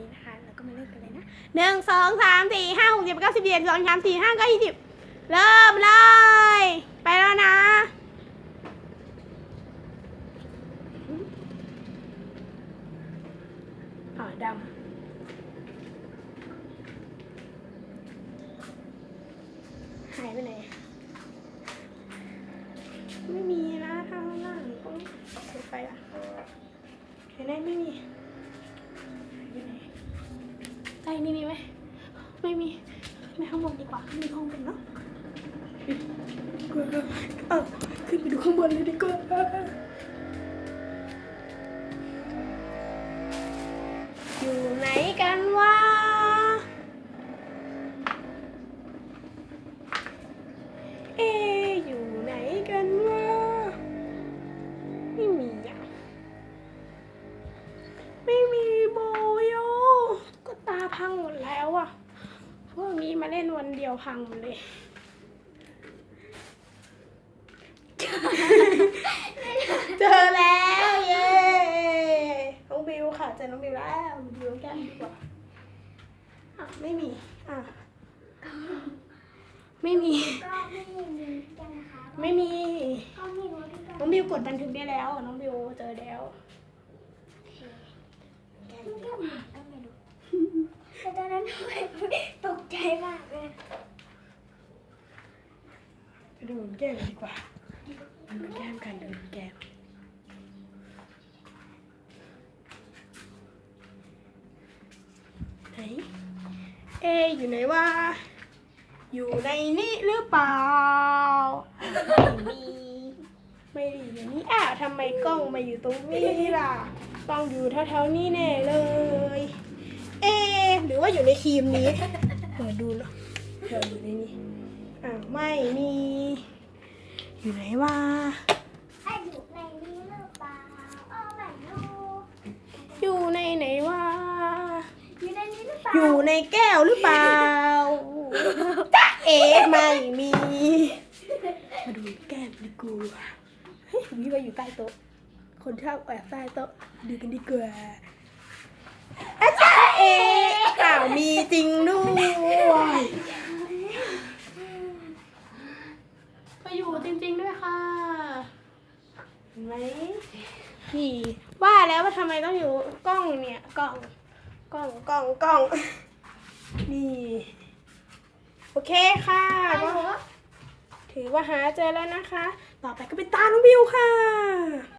นี้นะคะแล้วก็มาเริ่มกันเลยนะหนึ่งสองสามสี่ห้าหกเจ็ดแปดเก้าสิบเอ็ดสองสามสี่ห้าเก้ายี่สิบเริ่มเลย ไปแล้วนะอ๋อดำหายไปไหน ไม่มีนะทางล่างต้องเปิดไฟอะเห็นไหมไม่มี ใต้นี่มีไหมไม่มีไปข้างบนดีกว่าไม่มีห้องเป็นเนาะเออขึ้นไปดูข้างบนเลยดีกว่า มาเล่นวันเดียวพังหมดเลยเจอแล้วเย้น้องบิวค่ะเจอน้องบิวแล้วบิวแก้มดีกว่าอะไม่มีอะไม่มี ก็ไม่มีกันนะคะไม่มี ก็ไม่รู้ที่ก็น้องบิวกดบันทึกได้แล้ว น้องบิวเจอแล้วก็ไม่รู้ก็ไม่รู้แต่ตอนนั้นทำไมตกใจมากเลย ดูแก้มดีกว่าดูแก้มกันดูแก้มไหนเออยู่ไหนวะอยู่ในนี้หรือเปล่า ไม่มีไม่ด้อยู่ในนี้อ้าวทำไมกล้องมาอยู่ตรงนี้ล่ะกล้องอยู่แถวๆนี้แน่เลย เอ หรือว่าอยู่ในครีมนี้ เปิดดูเนาะเผื่ออยู่ในนี้ อ้าวไม่มี อยู่ไหนวะไอ้อยู่ในนี้หรือเปล่าโอ้ไม่รู้อยู่ในไหนวะอยู่ในนี้หรือเปล่าอยู่ในแก้วหรือเปล่าจ๊ะเอ๋ไม่มี มาดูแก้มดีกว่าเฮ้ยวิว่าอยู่ใต้โต๊ะ คนชอบแอบใต้โต๊ะ ดูกันดีกว่าอาจารย์เอ๋อ้าวมีจริงด้วยก็อยู่จริง ๆด้วยค่ะ เห็น ไหมนี่ว่าแล้วว่าทำไมต้องอยู่กล้องเนี่ยกล้องกล้องกล้องกล้องนี่โอเคค่ะไอ้ก็หนูถือว่าหาเจอแล้วนะคะ ต่อไปก็เป็นตาน้องบิวค่ะ